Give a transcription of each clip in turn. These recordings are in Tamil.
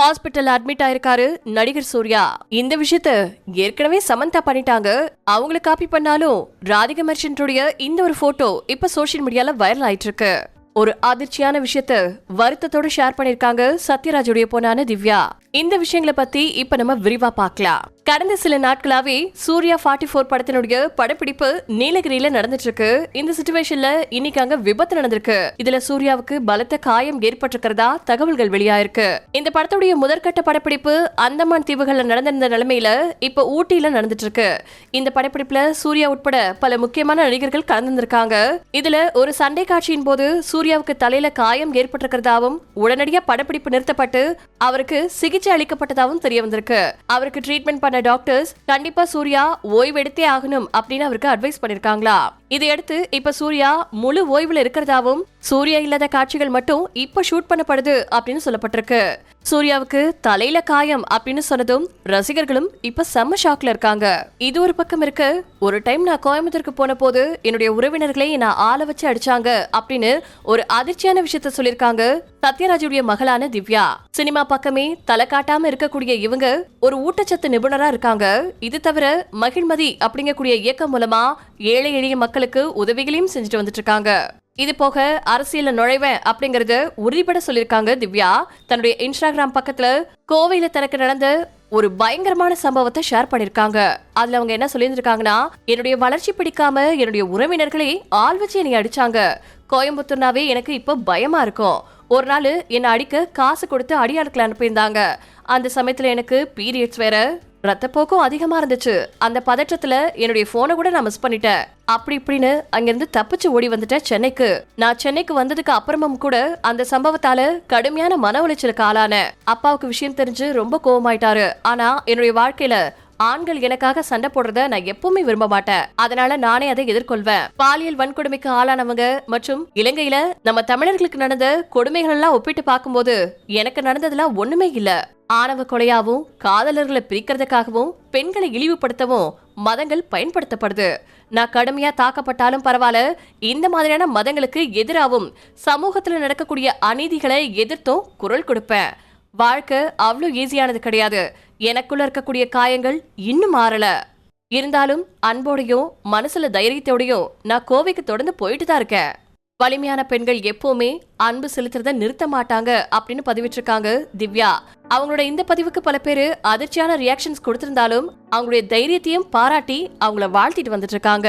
ஹாஸ்பிட்டல் அட்மிட் ஆயிருக்காரு நடிகர் சூர்யா. இந்த விஷயத்த ஏற்கனவே சமந்தா பண்ணிட்டாங்க. அவங்கள காப்பி பண்ணாலும் ராதிகா மெர்ச்சன்டோடைய இந்த ஒரு போட்டோ இப்ப சோஷியல் மீடியால வைரல் ஆயிட்டு இருக்கு ஒரு அதிர்ச்சியான விஷயத்த வருத்தத்தோட ஷேர் பண்ணிருக்காங்க சத்யராஜுடைய பொண்ணான திவ்யா. இந்த விஷயங்களை பத்தி இப்ப நம்ம விரிவா பார்க்கலாம். கடந்த சில நாட்களாவே சூர்யா ஃபார்ட்டி ஃபோர் படத்தினுடைய படப்பிடிப்பு நீலகிரியில நடந்துட்டு இருக்கு இந்த சுச்சுவேஷன்ல இன்னைக்கு அங்க விபத்து நடந்திருக்கு. இதுல சூர்யாவுக்கு பலத்த காயம் ஏற்பட்டிருக்கிறதா தகவல்கள் வெளியாயிருக்கு. இந்த படத்துடைய முதற்கட்ட படப்பிடிப்பு அந்தமான் தீவுகள்ல நடந்திருந்த நிலைமையில இப்ப ஊட்டியில நடந்துட்டு இருக்கு இந்த படப்பிடிப்புல சூர்யா உட்பட பல முக்கியமான நடிகர்கள் கலந்துருக்காங்க இதுல ஒரு சண்டை காட்சியின் போது சூர்யாவுக்கு தலையில காயம் ஏற்பட்டிருக்கிறதாவும் உடனடியா படப்பிடிப்பு நிறுத்தப்பட்டு அவருக்கு சிகிச்சை அளிக்கப்பட்டதாகவும் தெரிய வந்திருக்கு அவருக்கு ட்ரீட்மெண்ட் பண்ண டாக்டர்ஸ் கண்டிப்பா சூர்யா ஓய்வு எடுத்தே ஆகணும் அப்படின்னு அவருக்கு அட்வைஸ் பண்ணிருக்காங்களா? இதையடுத்து இப்ப சூர்யா முழு ஓய்வுல இருக்கிறதாவும் சூர்யா இல்லாத காட்சிகள் மட்டும் இப்ப ஷூட் பண்ணப்படுது அப்படின்னு சொல்லப்பட்டிருக்கு. சூர்யாவுக்கு தலையில காயம் அப்படின்னு சொன்னதும் ரசிகர்களும் இப்ப செம்ம ஷாக்ல இருக்காங்க. இது ஒரு பக்கம் இருக்கு. ஒரு டைம் நான் கோயம்புத்தூருக்கு போன போது என்னுடைய உறவினர்களை நான் ஆள வச்சு அடிச்சாங்க அப்படின்னு ஒரு அதிர்ச்சியான விஷயத்த சொல்லிருக்காங்க சத்யராஜுடைய மகளான திவ்யா. சினிமா பக்கமே தலை காட்டாம இருக்கக்கூடிய இவங்க ஒரு ஊட்டச்சத்து நிபுணரா இருக்காங்க. இது தவிர மகிழ்மதி அப்படிங்கக்கூடிய இயக்கம் மூலமா ஏழை எளிய மக்களுக்கு உதவிகளையும் செஞ்சுட்டு வந்துட்டு இருக்காங்க. இது போக அரசியல நுழைவேன் அப்படிங்கறது உறுதிபட சொல்லிருக்காங்க திவ்யா. தன்னுடைய இன்ஸ்டாகிராம் பக்கத்துல கோவையில தனக்கு நடந்த ஒரு பயங்கரமான சம்பவத்தை ஷேர் பண்ணிருக்காங்க அதுல அவங்க என்ன சொல்லியிருந்திருக்காங்கன்னா என்னுடைய வளர்ச்சி பிடிக்காம என்னுடைய உறவினர்களே ஆள் வச்சு என்னை அடிச்சாங்க. கோயம்புத்தூர்னாவே எனக்கு இப்போ பயமா இருக்கும். ஒரு நாள் என்னை அடிக்க காசு கொடுத்து அடியாளுக்களை அனுப்பியிருந்தாங்க. அந்த சமயத்தில் எனக்கு பீரியட்ஸ் வேற. ரத்தப்போக்கும் அதிகமா இருந்துச்சு. அந்த பதற்றத்துல என்னுடைய போனை கூட நான் மிஸ் பண்ணிட்டேன். அப்படி இப்படின்னு அங்கிருந்து தப்பிச்சு ஓடி வந்துட்டேன் சென்னைக்கு. நான் சென்னைக்கு வந்ததுக்கு அப்புறமும் கூட அந்த சம்பவத்தால கடுமையான மன உளைச்சலுக்கு ஆளான அப்பாவுக்கு விஷயம் தெரிஞ்சு ரொம்ப கோவமாயிட்டாரு. ஆனா என்னுடைய வாழ்க்கையில ஆண்கள் எனக்காக சண்டை போடுறத நான் எப்பவுமே விரும்ப மாட்டேன். அதனால நானே அதை எதிர்கொள்வேன். பாலியல் வன்கொடுமைக்கு ஆளானவங்க மற்றும் இலங்கையில நம்ம தமிழர்களுக்கு நடந்த கொடுமைகள் எல்லாம் ஒப்பிட்டு பார்க்கும்போது எனக்கு நடந்ததெல்லாம் ஒண்ணுமே இல்ல. ஆணவ கொலையாவும் காதலர்களை பிரிக்கிறதுக்காகவும் பெண்களை இழிவுபடுத்தவும் மதங்கள் பயன்படுத்தப்படுது. நான் கடுமையா தாக்கப்பட்டாலும் பரவாயில்ல இந்த மாதிரியான மதங்களுக்கு எதிராகவும் சமூகத்துல நடக்கக்கூடிய அநீதிகளை எதிர்த்தும் குரல் கொடுப்பேன். வாழ்க்கை அவ்வளோ ஈஸியானது கிடையாது. எனக்குள்ள இருக்கக்கூடிய காயங்கள் இன்னும் மாறல. இருந்தாலும் அன்போடையும் மனசுல தைரியத்தோடையும் நான் கோவைக்கு தொடர்ந்து போயிட்டு தான் இருக்கேன். வலிமையான பெண்கள் எப்பவுமே அன்பு செலுத்துறத நிறுத்த மாட்டாங்க அப்படின்னு பதிவிட்டிருக்காங்க திவ்யா. அவங்களோட இந்த பதிவுக்கு பல பேர் அதிர்ச்சியான ரியாக்ஷன்ஸ் கொடுத்திருந்தாலும் அவங்களுடைய தைரியத்தையும் பாராட்டி அவங்கள வாழ்த்திட்டு வந்துட்டு இருக்காங்க.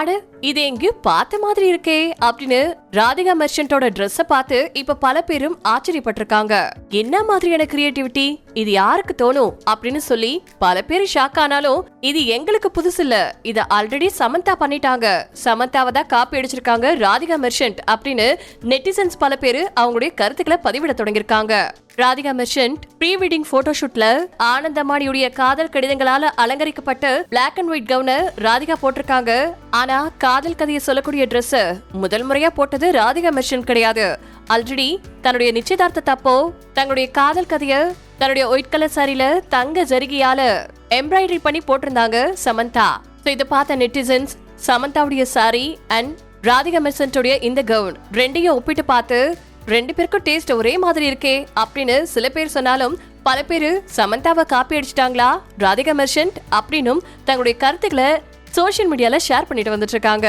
அட இது எங்கேயும் பார்த்த மாதிரி இருக்கே அப்படின்னு ராதிகா மெர்ச்சன்டோட ட்ரெஸ்ஸ பார்த்து இப்ப பல பேரும் ஆச்சரியப்பட்டிருக்காங்க. என்ன மாதிரியான கிரியேட்டிவிட்டி இது யாருக்கு தோணும்? அப்படின்னு சொல்லி பல பேர் ஷாக் ஆனாலும் இது எங்களுக்கு புதுசு இல்ல. இத ஆல்ரெடி சமந்தா பண்ணிட்டாங்க. சமந்தாவை தான் காப்பி அடிச்சிருக்காங்க ராதிகா மெர்ச்சன்ட் அப்படின்னு நெட்டிசன்ஸ் பல பேர் அவங்களுடைய கருத்துக்களை பதிவிட தொடங்கியிருக்காங்க. ராதிகா மெர்ச்சன்ட் ப்ரீ வெட்டிங் போட்டோஷூட்ல ஆனந்தமானியுடைய காதல் கடிதங்களால அலங்கரிக்கப்பட்ட பிளாக் அண்ட் ஒயிட் கவுன ராதிகா போட்டிருக்காங்க. ஆனா காதல் கதையை சொல்லக்கூடிய ட்ரெஸ் முதல் முறையா போட்டது ராதிகா மெர்ஷன் கிடையாது. ஆல்ரெடி தன்னுடைய நிச்சயதார்த்த தப்போ தங்களுடைய காதல் கதைய தன்னுடைய ஒயிட் கலர் சாரியில தங்க ஜருகியால எம்ப்ராய்டரி பண்ணி போட்டிருந்தாங்க சமந்தா. ஸோ இதை பார்த்த நெட்டிசன்ஸ் சமந்தாவுடைய சாரி அண்ட் ராதிகா மெர்சன்டோடைய இந்த கவுன் ரெண்டையும் ஒப்பிட்டு பார்த்து ரெண்டு பேருக்கும் டேஸ்ட் ஒரே மாதிரி இருக்கே அப்படின்னு சில பேர் சொன்னாலும் பல பேர் சமந்தாவை காப்பி அடிச்சிட்டாங்களா? ராதிகா மெர்ஷன்ட் அப்படின்னும் தங்களுடைய கருத்துக்களை சோஷியல் மீடியால ஷேர் பண்ணிட்டு வந்துட்டு இருக்காங்க.